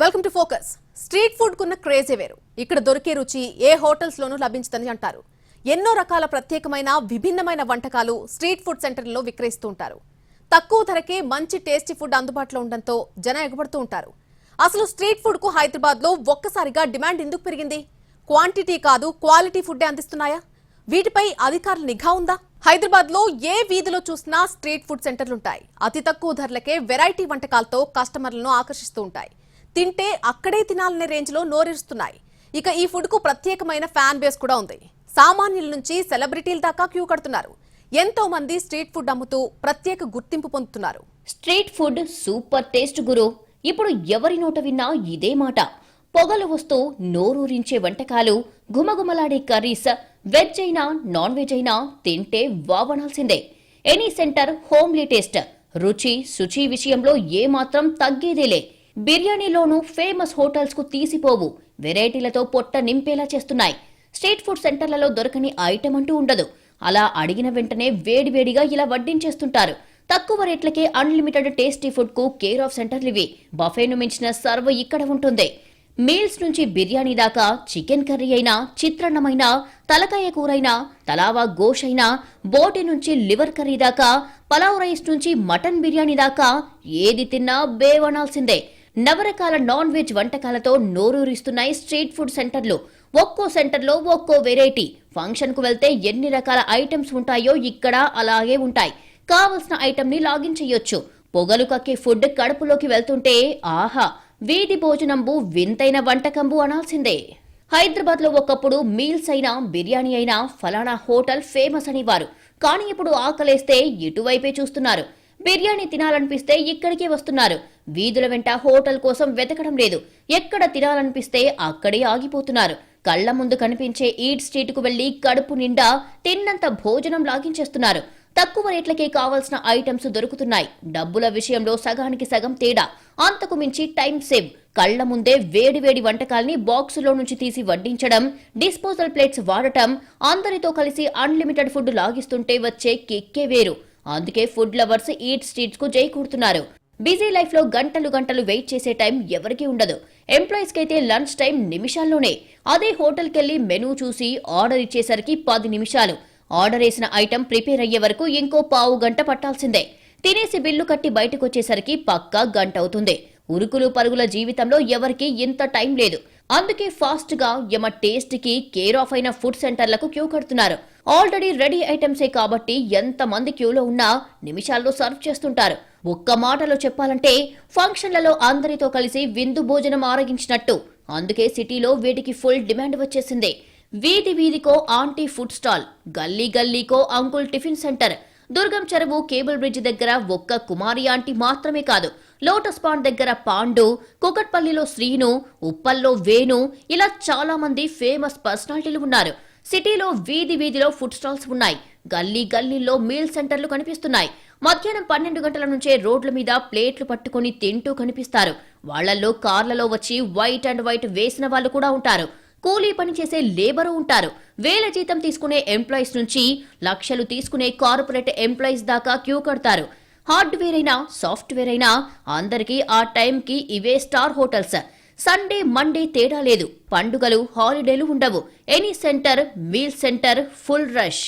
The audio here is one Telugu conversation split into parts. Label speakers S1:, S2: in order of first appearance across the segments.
S1: Welcome to focus street food కున్న క్రేజే వేరు. ఇక్కడ దొరికే రుచి ఏ హోటల్స్ లోనూ లభించదని అంటారు. ఎన్నో రకాల ప్రత్యేకమైన విభిన్నమైన వంటకాలు స్ట్రీట్ ఫుడ్ సెంటర్లలో విక్రయిస్తూ ఉంటారు. తక్కువ ధరకే మంచి టేస్టీ ఫుడ్ అందుబాటులో ఉండడంతో జనం ఎగబడుతూ ఉంటారు. అసలు స్ట్రీట్ ఫుడ్కు హైదరాబాద్లో ఒక్కసారిగా డిమాండ్ ఎందుకు పెరిగింది? క్వాంటిటీ కాదు క్వాలిటీ ఫుడ్డే అందిస్తున్నాయా? వీటిపై అధికారుల నిఘా ఉందా? హైదరాబాద్లో ఏ వీధిలో చూసినా స్ట్రీట్ ఫుడ్ సెంటర్లుంటాయి అతి తక్కువ ధరలకే వెరైటీ వంటకాలతో కస్టమర్లను ఆకర్షిస్తూ ఉంటాయి. తింటే అక్కడే తినాలనే రేంజ్లో ఇక ఈ ఫుడ్కు ప్రత్యేకమైన ఫ్యాన్ బేస్ కూడా ఉంది. సామాన్యుల నుంచి సెలబ్రిటీల దాకా క్యూ కడుతున్నారు. ఎంతో మంది స్ట్రీట్ ఫుడ్ అమ్ముతూ ప్రత్యేక గుర్తింపు పొందుతున్నారు.
S2: స్ట్రీట్ ఫుడ్ సూపర్ టేస్ట్ గురు. ఇప్పుడు ఎవరి నోట విన్నా ఇదే మాట. పొగలు వస్తూ నోరూరించే వంటకాలు గుమగుమలాడే కర్రీస్ వెజ్ అయినా నాన్ వెజ్ అయినా తింటే వావనాల్సిందే. Any centre homely taste. రుచి శుచి విషయంలో ఏమాత్రం తగ్గేదేలే. బిర్యానీలోనూ ఫేమస్ హోటల్స్కు తీసిపోవు. వెరైటీలతో పొట్ట నింపేలా చేస్తున్నాయి. స్ట్రీట్ ఫుడ్ సెంటర్లలో దొరకని ఐటెం అంటూ ఉండదు. అలా అడిగిన వెంటనే వేడివేడిగా ఇలా వడ్డించేస్తుంటారు. తక్కువ రేట్లకే అన్లిమిటెడ్ టేస్టీ ఫుడ్కు కేర్ ఆఫ్ సెంటర్లు ఇవి. బఫేను మించిన సర్వ్ ఇక్కడ ఉంటుంది. మీల్స్ నుంచి బిర్యానీ దాకా చికెన్ కర్రీ అయినా చిత్రాన్నమైనా తలకాయ కూరైనా తలావా గోష్ అయినా బోటి నుంచి లివర్ కర్రీ దాకా పలావ్ రైస్ నుంచి మటన్ బిర్యానీ దాకా ఏది తిన్నా బేవనాల్సిందే. నవరకాల నాన్ వెజ్ వంటకాలతో నోరూరిస్తున్నాయి స్ట్రీట్ ఫుడ్ సెంటర్లు. ఒక్కో సెంటర్లో ఒక్కో వెరైటీ. ఫంక్షన్కు వెళ్తే ఎన్ని రకాల ఐటమ్స్ ఉంటాయో ఇక్కడ అలాగే ఉంటాయి. కావలసిన ఐటమ్ని లాగిన్ చేయొచ్చు పొగలు కక్కే ఫుడ్ కడుపులోకి వెళ్తుంటే ఆహా! వీధి భోజనంబు వింతైన వంటకంబు అనాల్సిందే. హైదరాబాద్లో ఒకప్పుడు మీల్స్ అయినా బిర్యానీ అయినా ఫలానా హోటల్ ఫేమస్ అనేవారు కానీ ఇప్పుడు ఆకలేస్తే ఇటువైపే చూస్తున్నారు. బిర్యానీ తినాలనిపిస్తే ఇక్కడికే వస్తున్నారు. వీధుల వెంట హోటల్ కోసం వెతకడం లేదు. ఎక్కడ తినాలనిపిస్తే అక్కడే ఆగిపోతున్నారు. కళ్ళ ముందు కనిపించే ఈట్ స్ట్రీట్కు వెళ్ళి కడుపు నిండా తిన్నంత భోజనం లాగించేస్తున్నారు. తక్కువ రేట్లకే కావాల్సిన ఐటమ్స్ దొరుకుతున్నాయి. డబ్బుల విషయంలో సగానికి సగం తేడా. అంతకు మించి టైం సేవ్. కళ్ళ ముందే వేడివేడి వంటకాల్ని బాక్సులో నుంచి తీసి వడ్డించడం డిస్పోజల్ ప్లేట్స్ వాడటం అందరితో కలిసి అన్లిమిటెడ్ ఫుడ్ లాగిస్తుంటే వచ్చే కిక్కే వేరు. అందుకే ఫుడ్ లవర్స్ ఈట్ స్ట్రీట్స్కు జై కూడుతున్నారు. బిజీ లైఫ్లో గంటలు గంటలు వెయిట్ చేసే టైం ఎవరికీ ఉండదు. ఎంప్లాయీస్ కైతే లంచ్ టైం నిమిషాల్లోనే. అదే హోటల్కి వెళ్ళి మెనూ చూసి ఆర్డర్ ఇచ్చేసరికి పది నిమిషాలు. ఆర్డర్ వేసిన ఐటెం ప్రిపేర్ అయ్యే వరకు ఇంకో పావు గంట పట్టాల్సిందే. తినేసి బిల్లు కట్టి బయటకొచ్చేసరికి పక్కా గంట అవుతుంది ఉరుకులు పరుగుల జీవితంలో ఎవరికీ ఇంత టైం లేదు. అందుకే ఫాస్ట్గా యమ టేస్ట్కి కేర్ ఆఫ్ అయిన ఫుడ్ సెంటర్లకు క్యూ కడుతున్నారు. ఆల్రెడీ రెడీ ఐటమ్సే కాబట్టి ఎంత మంది క్యూలో ఉన్నా నిమిషాల్లో సర్వ్ చేస్తుంటారు. ఒక్క మాటలో చెప్పాలంటే ఫంక్షన్లలో అందరితో కలిసి విందు భోజనం ఆరగించినట్టు. అందుకే సిటీలో వీటికి ఫుల్ డిమాండ్ వచ్చేసింది. వీధి వీధికో ఆంటీ ఫుడ్ స్టాల్ గల్లీ గల్లీకో uncle tiffin centre. Durgam Cheruvu cable bridge దగ్గర ఒక్క కుమారి ఆంటీ మాత్రమే కాదు లోటస్ పాండ్ దగ్గర పాండు కుకట్పల్లిలో శ్రీను ఉప్పల్లో వేణు ఇలా చాలా మంది ఫేమస్ పర్సనాలిటీలు ఉన్నారు. సిటీలో వీధి వీధిలో ఫుడ్ స్టాల్స్ ఉన్నాయి. గల్లీ గల్లీల్లో మీల్ సెంటర్లు కనిపిస్తున్నాయి. మధ్యాహ్నం పన్నెండు గంటల నుంచే రోడ్ల మీద ప్లేట్లు పట్టుకొని తింటూ కనిపిస్తారు. వాళ్ళలో కార్లలో వచ్చి వైట్ అండ్ వైట్ వేసిన వాళ్ళు కూడా ఉంటారు. కూలీ పని చేసే లేబరు ఉంటారు. వేల జీతం తీసుకునే ఎంప్లాయీస్ నుంచి లక్షలు తీసుకునే కార్పొరేట్ ఎంప్లాయీస్ దాకా క్యూ కడతారు. హార్డ్వేర్ అయినా సాఫ్ట్వేర్ అయినా అందరికీ ఆ టైంకి ఇవే స్టార్ హోటల్స్. సండే మండే తేడా లేదు. పండుగలు హాలిడేలు ఉండవు. Any centre meal centre full rush.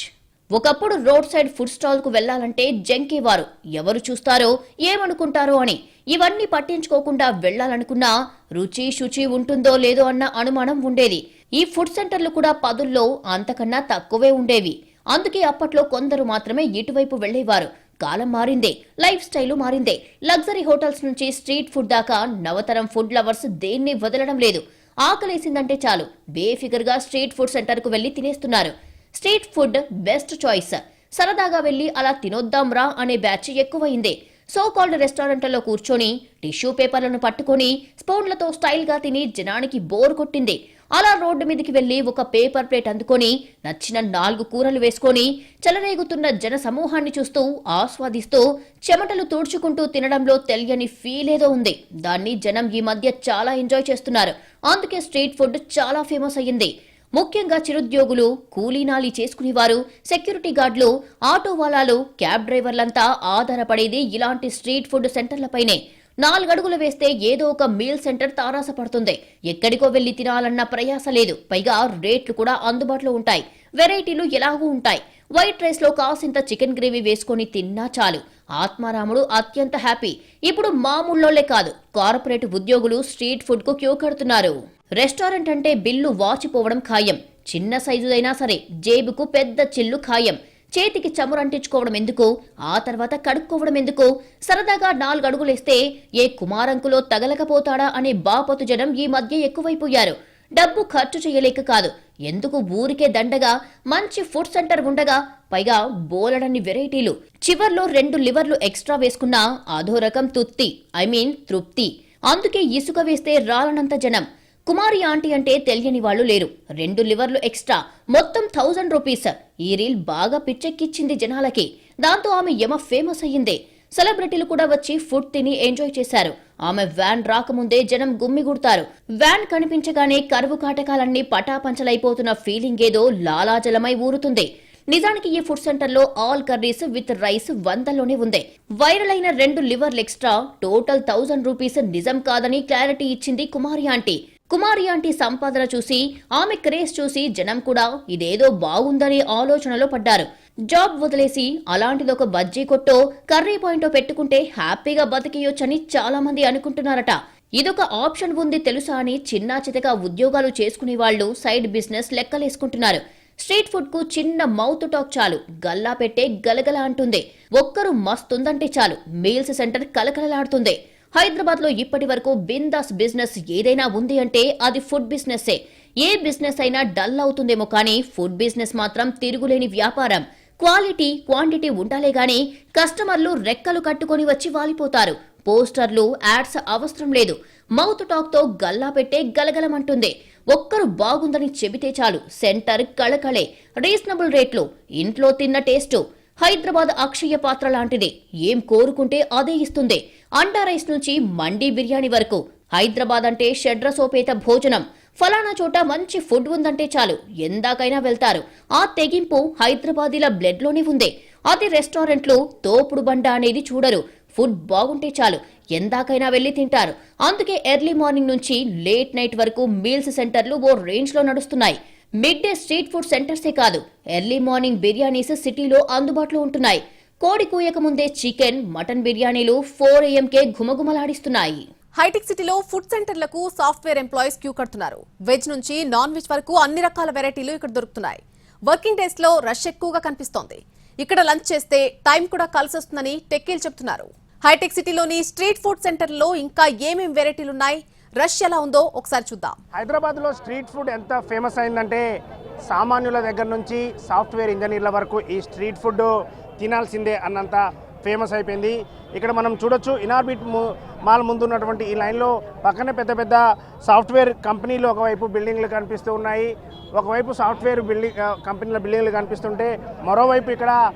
S2: ఒకప్పుడు రోడ్ సైడ్ ఫుడ్ స్టాల్కు వెళ్ళాలంటే జంకేవారు. ఎవరు చూస్తారో ఏమనుకుంటారో అని. ఇవన్నీ పట్టించుకోకుండా వెళ్ళాలనుకున్నా రుచి శుచి ఉంటుందో లేదో అన్న అనుమానం ఉండేది. ఈ ఫుడ్ సెంటర్లు కూడా పదుల్లో అంతకన్నా తక్కువే ఉండేవి. అందుకే అప్పట్లో కొందరు మాత్రమే ఇటువైపు వెళ్ళేవారు కాలం మారిందే లైఫ్ స్టైల్ మారిందే. లగ్జరీ హోటల్స్ నుంచి స్ట్రీట్ ఫుడ్ దాకా నవతరం ఫుడ్ లవర్స్ దేన్ని వదలడం లేదు. ఆకలేసిందంటే చాలు. బేఫిగర్గా స్ట్రీట్ ఫుడ్ సెంటర్కు వెళ్ళి తినేస్తున్నారు. Street food best choice. సరదాగా వెళ్ళి అలా తినొద్దాం రా అనే బ్యాచ్ ఎక్కువైంది. సో కాల్డ్ రెస్టారెంట్లలో కూర్చొని టిష్యూ పేపర్లను పట్టుకొని స్పూన్లతో స్టైల్గా తిని జనానికి బోర్ కొట్టింది. అలా రోడ్డు మీదకి వెళ్ళి ఒక పేపర్ ప్లేట్ అందుకొని నచ్చిన నాలుగు కూరలు వేసుకొని చెలరేగుతున్న జన సమూహాన్ని చూస్తూ ఆస్వాదిస్తూ చెమటలు తుడుచుకుంటూ తినడంలో తెలియని ఫీల్ ఏదో ఉంది. దాన్ని జనం ఈ మధ్య చాలా ఎంజాయ్ చేస్తున్నారు. అందుకే స్ట్రీట్ ఫుడ్ చాలా ఫేమస్ అయ్యింది. ముఖ్యంగా చిరుద్యోగులు కూలీనాలి చేసుకునేవారు సెక్యూరిటీ గార్డులు ఆటో వాలాలు క్యాబ్ డ్రైవర్లంతా ఆధారపడేది ఇలాంటి స్ట్రీట్ ఫుడ్ సెంటర్లపైనే నాలుగడుగులు వేస్తే ఏదో ఒక మీల్ సెంటర్ తారాసపడుతుంది. ఎక్కడికో వెళ్ళి తినాలన్న ప్రయాస లేదు. పైగా రేట్లు కూడా అందుబాటులో ఉంటాయి. వెరైటీలు ఎలాగూ ఉంటాయి. వైట్ రైస్లో కాసింత చికెన్ గ్రేవీ వేసుకొని తిన్నా చాలు. ఆత్మారాముడు అత్యంత హ్యాపీ. ఇప్పుడు మామూళ్ళోళ్ళే కాదు. కార్పొరేట్ ఉద్యోగులు స్ట్రీట్ ఫుడ్కు క్యూ కడుతున్నారు. రెస్టారెంట్ అంటే బిల్లు వాచిపోవడం ఖాయం. చిన్న సైజుదైనా సరే జేబుకు పెద్ద చిల్లు ఖాయం. చేతికి చమురంటించుకోవడం ఎందుకు? ఆ తర్వాత కడుక్కోవడం ఎందుకు? సరదాగా నాలుగు అడుగులేస్తే ఏ కుమారంకులో తగలకపోతాడా అనే బాపతు జనం ఈ మధ్య ఎక్కువైపోయారు. డబ్బు ఖర్చు చేయలేక కాదు. ఎందుకు ఊరికే దండగా మంచి ఫుడ్ సెంటర్ ఉండగా పైగా బోలెడన్ని వెరైటీలు. చివర్లో రెండు లివర్లు ఎక్స్ట్రా వేసుకున్నా అధో రకం తుత్తి ఐ మీన్ తృప్తి. అందుకే ఇసుక వేస్తే రాలనంత జనం. కుమారి ఆంటీ అంటే తెలియని వాళ్ళు లేరు. రెండు లివర్లు ఎక్స్ట్రా. మొత్తం థౌజండ్ రూపీస్. ఈ రీల్ బాగా పిచ్చెక్కిచ్చింది జనాలకి. దాంతో ఆమె యమ ఫేమస్ అయ్యింది. సెలబ్రిటీలు కూడా వచ్చి ఫుడ్ తిని ఎంజాయ్ చేశారు. ఆమె వ్యాన్ రాకముందే జనం గుమ్మిగుడతారు వ్యాన్ కనిపించగానే కరువు కాటకాలన్నీ పటాపంచలైపోతున్న ఫీలింగ్ ఏదో లాలాజలమై ఊరుతుంది. నిజానికి ఈ ఫుడ్ సెంటర్లో ఆల్ కర్రీస్ విత్ రైస్ వందలోనే ఉంది. వైరల్ అయిన రెండు లివర్లు ఎక్స్ట్రా. టోటల్ థౌజండ్ రూపీస్ నిజం కాదని క్లారిటీ ఇచ్చింది కుమారి ఆంటీ. కుమారి ఆంటీ సంపాదన చూసి ఆమె క్రేజ్ చూసి జనం కూడా ఇదేదో బాగుందనే ఆలోచనలో పడ్డారు. జాబ్ వదిలేసి అలాంటిదొక బజ్జీ కొట్టో కర్రీ పాయింటో పెట్టుకుంటే హ్యాపీగా బతికేయొచ్చని చాలా మంది అనుకుంటున్నారట. ఇదొక ఆప్షన్ ఉంది తెలుసా అని చిన్నా చితగా ఉద్యోగాలు చేసుకునే వాళ్ళు సైడ్ బిజినెస్ లెక్కలేసుకుంటున్నారు. స్ట్రీట్ ఫుడ్కు చిన్న మౌత్ టాక్ చాలు గల్లా పెట్టే గలగల అంటుంది. ఒక్కరు మస్తుందంటే చాలు మీల్స్ సెంటర్ కలకలలాడుతుంది. హైదరాబాద్లో ఇప్పటి వరకు బిందాస్ బిజినెస్ ఏదైనా ఉంది అంటే అది ఫుడ్ బిజినెస్సే. ఏ బిజినెస్ అయినా డల్ అవుతుందేమో కానీ ఫుడ్ బిజినెస్ మాత్రం తిరుగులేని వ్యాపారం. క్వాలిటీ క్వాంటిటీ ఉండాలే గాని కస్టమర్లు రెక్కలు కట్టుకొని వచ్చి వాలిపోతారు. పోస్టర్లు యాడ్స్ అవసరం లేదు. మౌత్ టాక్తో గల్లా పెట్టే గలగలమంటుంది. ఒక్కరు బాగుందని చెబితే చాలు. సెంటర్ కళకళే. రీజనబుల్ రేట్లు. ఇంట్లో తిన్న టేస్టు. హైదరాబాద్ అక్షయ పాత్ర లాంటిది. ఏం కోరుకుంటే అదే ఇస్తుంది. అండా రైస్ నుంచి మండీ బిర్యానీ వరకు. హైదరాబాద్ అంటే షడ్రసోపేత భోజనం. ఫలానా చోట మంచి ఫుడ్ ఉందంటే చాలు. ఎందాకైనా వెళ్తారు. ఆ తెగింపు హైదరాబాదీల బ్లడ్లోనే ఉంది. అది రెస్టారెంట్లు తోపుడు బండ అనేది చూడరు. ఫుడ్ బాగుంటే చాలు. ఎందాకైనా వెళ్ళి తింటారు. అందుకే ఎర్లీ మార్నింగ్ నుంచి లేట్ నైట్ వరకు మీల్స్ సెంటర్లు ఓ రేంజ్లో నడుస్తున్నాయి. మిడ్ డే స్ట్రీట్ ఫుడ్ సెంటర్సే కాదు ఎర్లీ మార్నింగ్ బిర్యానీస్ సిటీలో అందుబాటులో ఉంటున్నాయి. కోడి కూయక ముందే చికెన్ మటన్ బిర్యానీలు ఫోర్ ఏఎంకే ఘుమఘుమలాడిస్తున్నాయి.
S1: హైటెక్ సిటీలో ఫుడ్ సెంటర్లకు సాఫ్ట్వేర్ ఎంప్లాయీస్ క్యూ కడుతున్నారు. వెజ్ నుంచి నాన్ వెజ్ వరకు అన్ని రకాల వెరైటీలు ఇక్కడ దొరుకుతున్నాయి. వర్కింగ్ డేస్లో రష్ ఎక్కువగా కనిపిస్తోంది. ఇక్కడ లంచ్ చేస్తే టైం కూడా కలిసి వస్తుందని టెక్కీలు చెప్తున్నారు. హైటెక్ సిటీలోని స్ట్రీట్ ఫుడ్ సెంటర్లో ఇంకా ఏమేం వెరైటీలు ఉన్నాయి రష్ ఎలా ఉందో ఒకసారి చూద్దాం.
S3: హైదరాబాద్లో స్ట్రీట్ ఫుడ్ ఎంత ఫేమస్ అయిందంటే సామాన్యుల దగ్గర నుంచి సాఫ్ట్వేర్ ఇంజనీర్ల వరకు ఈ స్ట్రీట్ ఫుడ్ తినాల్సిందే అన్నంత ఫేమస్ అయిపోయింది. ఇక్కడ మనం చూడొచ్చు ఇనార్బిట్ ము- మాల్ ముందు ఉన్నటువంటి ఈ లైన్లో పక్కనే పెద్ద పెద్ద సాఫ్ట్వేర్ కంపెనీలు ఒకవైపు బిల్డింగ్లు కనిపిస్తూ ఉన్నాయి. ఒకవైపు సాఫ్ట్వేర్ బిల్డింగ్ కంపెనీల బిల్డింగ్లు కనిపిస్తుంటే మరోవైపు ఇక్కడ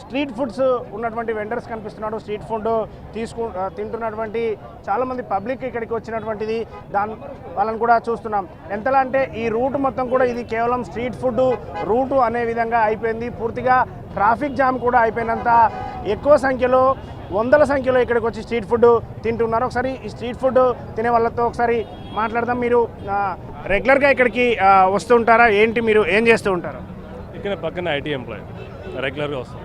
S3: స్ట్రీట్ ఫుడ్స్ ఉన్నటువంటి వెండర్స్ కనిపిస్తున్నాడు. స్ట్రీట్ ఫుడ్ తీసుకు తింటున్నటువంటి చాలామంది పబ్లిక్ ఇక్కడికి వచ్చినటువంటిది. దాని వాళ్ళని కూడా చూస్తున్నాం. ఎంతలా అంటే ఈ రూట్ మొత్తం కూడా ఇది కేవలం స్ట్రీట్ ఫుడ్ రూటు అనే విధంగా అయిపోయింది. పూర్తిగా ట్రాఫిక్ జామ్ కూడా అయిపోయినంత ఎక్కువ సంఖ్యలో వందల సంఖ్యలో ఇక్కడికి వచ్చి స్ట్రీట్ ఫుడ్ తింటున్నారు. ఒకసారి ఈ స్ట్రీట్ ఫుడ్ తినే వాళ్ళతో ఒకసారి మాట్లాడదాం. మీరు రెగ్యులర్గా ఇక్కడికి వస్తూ ఉంటారా? ఏంటి మీరు ఏం చేస్తూ ఉంటారు?
S4: ఇక్కడ పక్కన ఐటీ ఎంప్లాయీ. రెగ్యులర్గా వస్తాం.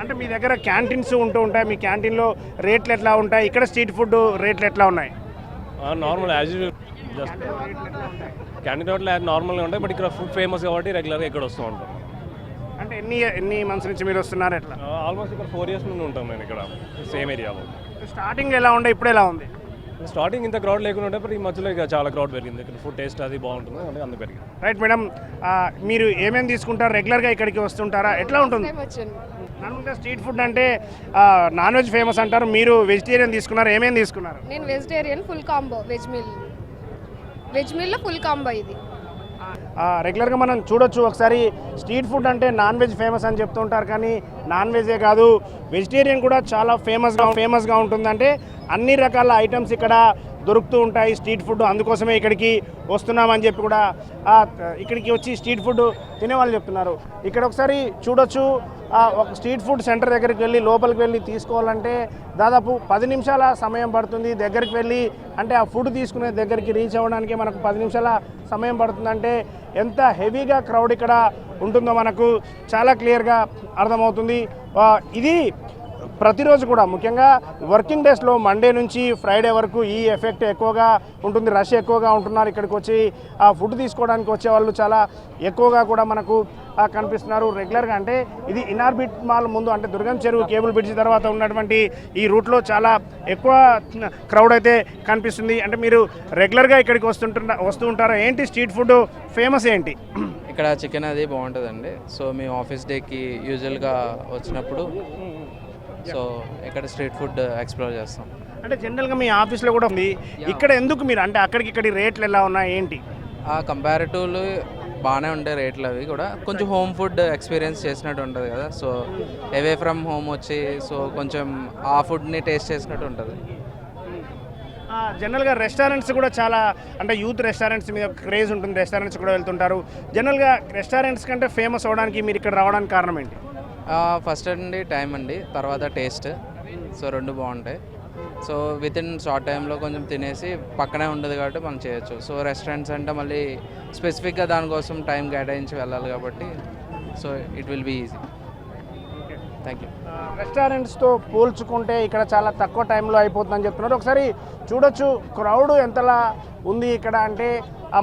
S3: అంటే మీ దగ్గర క్యాంటీన్స్ ఉంటూ ఉంటాయి. మీ క్యాంటీన్లో రేట్లు ఎట్లా ఉంటాయి? ఇక్కడ స్ట్రీట్ ఫుడ్ రేట్లు ఎట్లా ఉన్నాయి?
S4: Normal as usual just canteen hotel నార్మల్గా ఉంటాయి. బట్ ఇక్కడ ఫుడ్ ఫేమస్ కాబట్టి రెగ్యులర్గా ఇక్కడ వస్తూ ఉంటాం.
S3: అంటే ఎన్ని ఎన్ని మంత్స్ నుంచి మీరు వస్తున్నారు ఎట్లా?
S4: ఆల్మోస్ట్ ఇక్కడ ఫోర్ ఇయర్స్ నుండి ఉంటాం నేను ఇక్కడ సేమ్ ఏరియాలో
S3: స్టార్టింగ్ ఎలా ఉండే ఇప్పుడు ఎలా ఉంది?
S4: స్టార్టింగ్ ఇంత క్రౌడ్ లేకుండా ఉంటే ఈ మధ్యలో ఇక చాలా క్రౌడ్ పెరిగింది. ఇక్కడ ఫుడ్ టేస్ట్ అది బాగుంటుంది అందుకే అందుకు పెరిగింది.
S3: రైట్ మేడం మీరు ఏమేమి తీసుకుంటారు? రెగ్యులర్గా ఇక్కడికి వస్తుంటారా? ఎట్లా ఉంటుంది? స్ట్రీట్ ఫుడ్ అంటే నాన్ వెజ్ ఫేమస్ అంటారు. మీరు వెజిటేరియన్ తీసుకున్నారు. ఏమేమి తీసుకున్నారు?
S5: నేను vegetarian full combo veg meal. Veg మీల్లో full combo ఇది.
S3: ఆ, రెగ్యులర్గా మనం చూడొచ్చు. ఒకసారి స్ట్రీట్ ఫుడ్ అంటే నాన్ వెజ్ ఫేమస్ అని చెప్తూ ఉంటారు కానీ నాన్ వెజే కాదు. వెజిటేరియన్ కూడా చాలా ఫేమస్గా ఫేమస్గా ఉంటుందంటే అన్ని రకాల ఐటమ్స్ ఇక్కడ దొరుకుతూ ఉంటాయి స్ట్రీట్ ఫుడ్ అందుకోసమే ఇక్కడికి వస్తున్నామని చెప్పి కూడా ఇక్కడికి వచ్చి స్ట్రీట్ ఫుడ్ తినేవాళ్ళు చెప్తున్నారు. ఇక్కడ ఒకసారి చూడొచ్చు ఒక స్ట్రీట్ ఫుడ్ సెంటర్ దగ్గరికి వెళ్ళి లోపలికి వెళ్ళి తీసుకోవాలంటే దాదాపు పది నిమిషాల సమయం పడుతుంది. దగ్గరికి వెళ్ళి అంటే ఆ ఫుడ్ తీసుకునే దగ్గరికి రీచ్ అవ్వడానికి మనకు పది నిమిషాల సమయం పడుతుందంటే ఎంత హెవీగా క్రౌడ్ ఇక్కడ ఉంటుందో మనకు చాలా క్లియర్గా అర్థమవుతుంది. ఇది ప్రతిరోజు కూడా ముఖ్యంగా వర్కింగ్ డేస్లో మండే నుంచి ఫ్రైడే వరకు ఈ ఎఫెక్ట్ ఎక్కువగా ఉంటుంది రష్ ఎక్కువగా ఉంటున్నారు. ఇక్కడికి వచ్చి ఆ ఫుడ్ తీసుకోవడానికి వచ్చే వాళ్ళు చాలా ఎక్కువగా కూడా మనకు కనిపిస్తున్నారు. రెగ్యులర్గా అంటే ఇది ఇనార్బిట్ మాల్ ముందు అంటే దుర్గం చెరువు కేబుల్ బ్రిడ్జ్ తర్వాత ఉన్నటువంటి ఈ రూట్లో చాలా ఎక్కువ క్రౌడ్ అయితే కనిపిస్తుంది. అంటే మీరు రెగ్యులర్గా ఇక్కడికి వస్తుంటున్న వస్తూ ఉంటారా? ఏంటి స్ట్రీట్ ఫుడ్ ఫేమస్ ఏంటి?
S6: ఇక్కడ చికెన్ అది బాగుంటుందండి. సో మేము ఆఫీస్ డేకి యూజువల్గా వచ్చినప్పుడు సో ఇక్కడ స్ట్రీట్ ఫుడ్ ఎక్స్ప్లోర్ చేస్తాం.
S3: అంటే జనరల్గా మీ ఆఫీస్లో కూడా ఉంది. ఇక్కడ ఎందుకు మీరు అంటే అక్కడికి ఇక్కడి రేట్లు ఎలా ఉన్నాయి ఏంటి?
S6: ఆ కంపారిటివ్లు బాగానే ఉంటాయి రేట్లు అవి కూడా. కొంచెం హోమ్ ఫుడ్ ఎక్స్పీరియన్స్ చేసినట్టు ఉంటుంది కదా. సో అవే ఫ్రమ్ హోమ్ వచ్చి సో కొంచెం ఆ ఫుడ్ని టేస్ట్ చేసినట్టు ఉంటుంది.
S3: జనరల్గా రెస్టారెంట్స్ కూడా చాలా అంటే యూత్ రెస్టారెంట్స్ మీద క్రేజ్ ఉంటుంది. రెస్టారెంట్స్ కూడా వెళ్తుంటారు. జనరల్గా రెస్టారెంట్స్ కంటే ఫేమస్ అవడానికి మీరు ఇక్కడ రావడానికి కారణం ఏంటి?
S6: ఫస్ట్ అండి టైం అండి తర్వాత టేస్ట్ సో రెండు బాగుంటాయి. సో విత్ ఇన్ షార్ట్ టైంలో కొంచెం తినేసి పక్కనే ఉండదు కాబట్టి మనం చేయొచ్చు. సో రెస్టారెంట్స్ అంటే మళ్ళీ స్పెసిఫిక్గా దానికోసం టైం కేటాయించి వెళ్ళాలి కాబట్టి so it will be easy thank you
S3: రెస్టారెంట్స్తో పోల్చుకుంటే ఇక్కడ చాలా తక్కువ టైంలో అయిపోతుందని చెప్తున్నారు. ఒకసారి చూడొచ్చు క్రౌడ్ ఎంతలా ఉంది ఇక్కడ అంటే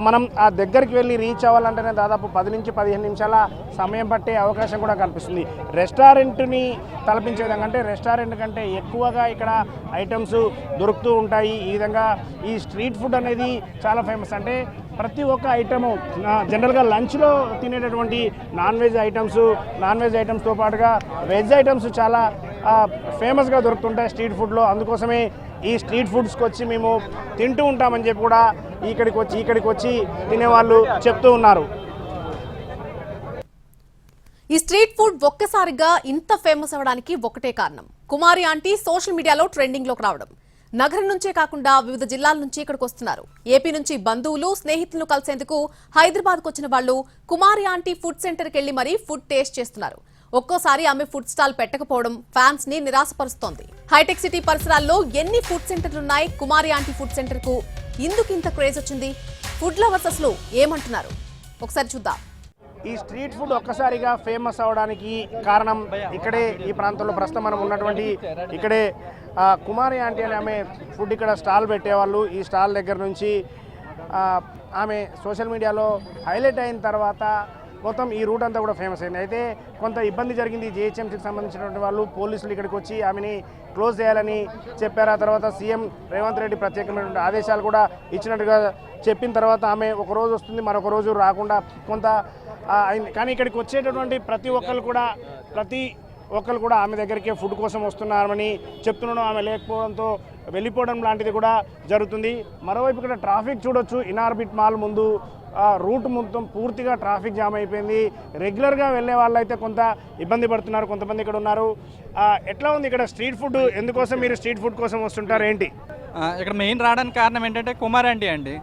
S3: మనం ఆ దగ్గరికి వెళ్ళి రీచ్ అవ్వాలంటేనే దాదాపు పది నుంచి పదిహేను నిమిషాల సమయం పట్టే అవకాశం కూడా కనిపిస్తుంది. రెస్టారెంట్ని తలపించే విధంగా అంటే రెస్టారెంట్ కంటే ఎక్కువగా ఇక్కడ ఐటమ్స్ దొరుకుతూ ఉంటాయి. ఈ విధంగా ఈ స్ట్రీట్ ఫుడ్ అనేది చాలా ఫేమస్ అంటే ప్రతి ఒక్క ఐటము జనరల్గా లంచ్లో తినేటటువంటి non veg items non veg ఐటమ్స్తో పాటుగా వెజ్ ఐటమ్స్ చాలా ఫేమస్గా దొరుకుతుంటాయి స్ట్రీట్ ఫుడ్లో. అందుకోసమే ఈ స్ట్రీట్ ఫుడ్స్కి వచ్చి మేము తింటూ ఉంటామని చెప్పి కూడా ఇక్కడికి వచ్చి ఇక్కడికి వచ్చి తినేవాళ్ళు చెప్తూ ఉన్నారు.
S1: ఈ స్ట్రీట్ ఫుడ్ ఒక్కసారిగా ఇంత ఫేమస్ అవడానికి ఒకటే కారణం. కుమారి ఆంటీ సోషల్ మీడియాలో ట్రెండింగ్లోకి రావడం. నగరం నుంచే కాకుండా వివిధ జిల్లాల నుంచి ఇక్కడికి వస్తున్నారు. ఏపీ నుంచి బంధువులు స్నేహితులను కలిసేందుకు హైదరాబాద్కు వచ్చిన వాళ్ళు కుమారి ఆంటీ ఫుడ్ సెంటర్కి వెళ్ళి మరీ ఫుడ్ టేస్ట్ చేస్తున్నారు. ఒక్కోసారి ఆమె ఫుడ్ స్టాల్ పెట్టకపోవడం ఫ్యాన్స్ని నిరాశపరుస్తోంది. హైటెక్ సిటీ పరిసరాల్లో ఎన్ని ఫుడ్ సెంటర్లున్నాయి? కుమారి ఆంటీ ఫుడ్ సెంటర్కు ఇందుకు ఇంత క్రేజ్ వచ్చింది? ఫుడ్ లవర్స్ అసలు ఏమంటున్నారు? ఒకసారి చూద్దాం.
S3: ఈ స్ట్రీట్ ఫుడ్ ఒక్కసారిగా ఫేమస్ అవడానికి కారణం ఇక్కడే ఈ ప్రాంతంలో ప్రస్తుతం మనం ఉన్నటువంటి ఇక్కడే కుమారి ఆంటీ అని ఆమె ఫుడ్ ఇక్కడ స్టాల్ పెట్టేవాళ్ళు. ఈ స్టాల్ దగ్గర నుంచి ఆమె సోషల్ మీడియాలో హైలైట్ అయిన తర్వాత మొత్తం ఈ రూట్ అంతా కూడా ఫేమస్ అయింది. అయితే కొంత ఇబ్బంది జరిగింది. జిహెచ్ఎంసీకి సంబంధించినటువంటి వాళ్ళు పోలీసులు ఇక్కడికి వచ్చి ఆమెని క్లోజ్ చేయాలని చెప్పారు. ఆ తర్వాత సీఎం రేవంత్ రెడ్డి ప్రత్యేకమైనటువంటి ఆదేశాలు కూడా ఇచ్చినట్టుగా చెప్పిన తర్వాత ఆమె ఒక రోజు వస్తుంది మరొక రోజు రాకుండా కొంత కానీ ఇక్కడికి వచ్చేటటువంటి ప్రతి ఒక్కరు కూడా ప్రతి ఒక్కరు కూడా ఆమె దగ్గరికే ఫుడ్ కోసం వస్తున్నారని చెప్తున్నాను. ఆమె లేకపోవడంతో వెళ్ళిపోవడం లాంటిది కూడా జరుగుతుంది. మరోవైపు ఇక్కడ ట్రాఫిక్ చూడొచ్చు. ఇనార్బిట్ మాల్ ముందు రూట్ మొత్తం పూర్తిగా ట్రాఫిక్ జామ్ అయిపోయింది. రెగ్యులర్గా వెళ్ళే వాళ్ళైతే కొంత ఇబ్బంది పడుతున్నారు కొంతమంది ఇక్కడ ఉన్నారు. ఎట్లా ఉంది ఇక్కడ స్ట్రీట్ ఫుడ్? ఎందుకోసం మీరు స్ట్రీట్ ఫుడ్ కోసం వస్తుంటారు? ఏంటి?
S7: ఇక్కడ మెయిన్ రావడానికి కారణం ఏంటంటే కుమార్ అండి అండి.